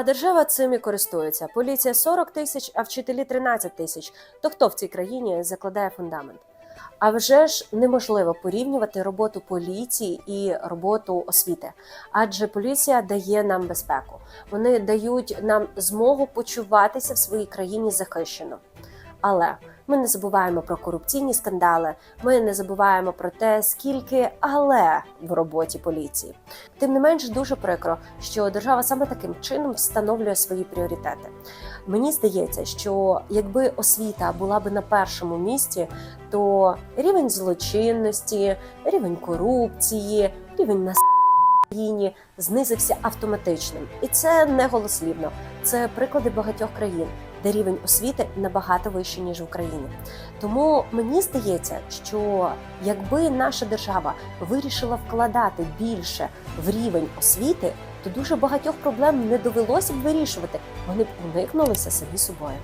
А держава цим і користується. Поліція 40 тисяч, а вчителі 13 тисяч. То хто в цій країні закладає фундамент? А вже ж неможливо порівнювати роботу поліції і роботу освіти, адже поліція дає нам безпеку. Вони дають нам змогу почуватися в своїй країні захищено. Але ми не забуваємо про корупційні скандали, ми не забуваємо про те, скільки але в роботі поліції. Тим не менш, дуже прикро, що держава саме таким чином встановлює свої пріоритети. Мені здається, що якби освіта була би на першому місці, то рівень злочинності, рівень корупції, рівень нас країні знизився автоматично, і це не голослівно. Це приклади багатьох країн, де рівень освіти набагато вищий ніж в Україні. Тому мені здається, що якби наша держава вирішила вкладати більше в рівень освіти, то дуже багатьох проблем не довелося б вирішувати. Вони б уникнулися самі собою.